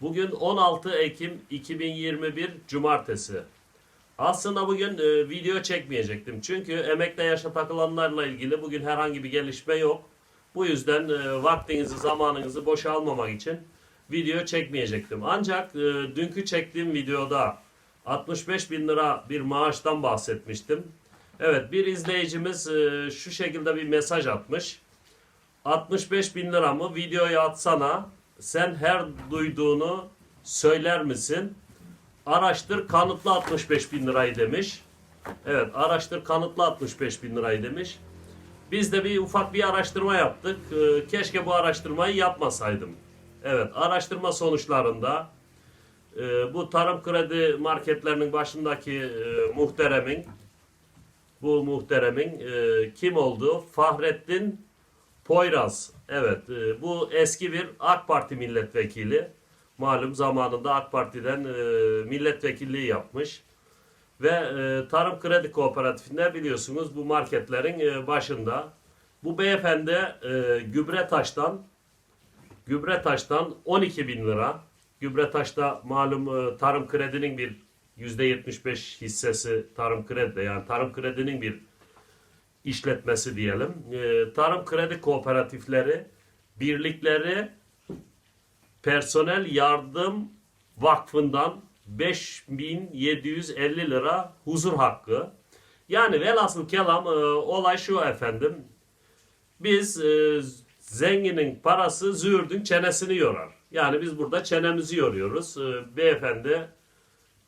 Bugün 16 Ekim 2021 Cumartesi. Aslında bugün e, video çekmeyecektim. Çünkü emekle yaşa takılanlarla ilgili bugün herhangi bir gelişme yok. Bu yüzden e, vaktinizi, zamanınızı boşa almamak için video çekmeyecektim. Ancak e, dünkü çektiğim videoda 65 bin lira bir maaştan bahsetmiştim. Evet bir izleyicimiz e, şu şekilde bir mesaj atmış. 65 bin lira mı videoya atsana sen her duyduğunu söyler misin? Araştır kanıtla 65 bin lirayı demiş. Evet araştır kanıtla 65 bin lirayı demiş. Biz de bir ufak bir araştırma yaptık. Ee, Keşke bu araştırmayı yapmasaydım. Evet araştırma sonuçlarında e, bu tarım kredi marketlerinin başındaki e, muhteremin bu muhteremin e, kim olduğu Fahrettin Poyraz. Evet e, bu eski bir AK Parti milletvekili. Malum zamanında AK Parti'den e, milletvekilliği yapmış. Ve e, Tarım Kredi Kooperatifinde biliyorsunuz bu marketlerin başında. Bu beyefendi e, Gübretaş'tan Gübretaş'tan 12 bin lira. Gübretaş'ta malum e, Tarım Kredi'nin bir %75 hissesi Tarım Kredi'de yani Tarım Kredi'nin bir işletmesi diyelim. E, Tarım Kredi Kooperatifleri birlikleri Personel Yardım Vakfı'ndan 5750 lira huzur hakkı. Yani velhasıl kelam e, olay şu efendim. Biz e, zenginin parası züğürdün çenesini yorar. Yani biz burada çenemizi yoruyoruz. E, beyefendi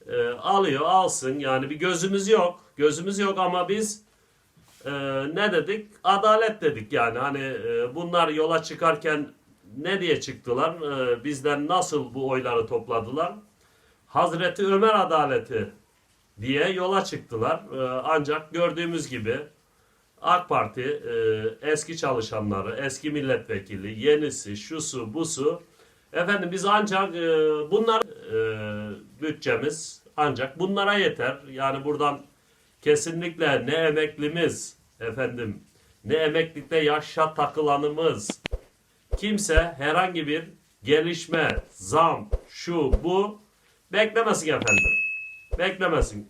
e, alıyor alsın yani bir gözümüz yok. Gözümüz yok ama biz e, ne dedik? Adalet dedik yani. Hani e, bunlar yola çıkarken ne diye çıktılar? E, bizden nasıl bu oyları topladılar? Hazreti Ömer adaleti diye yola çıktılar. E, ancak gördüğümüz gibi AK Parti e, eski çalışanları, eski milletvekili, yenisi, şusu, busu efendim biz ancak e, bunlar e, bütçemiz ancak bunlara yeter. Yani buradan kesinlikle ne emeklimiz efendim ne emeklilikte yaşa takılanımız kimse herhangi bir gelişme, zam, şu, bu beklemesin efendim. Beklemesin.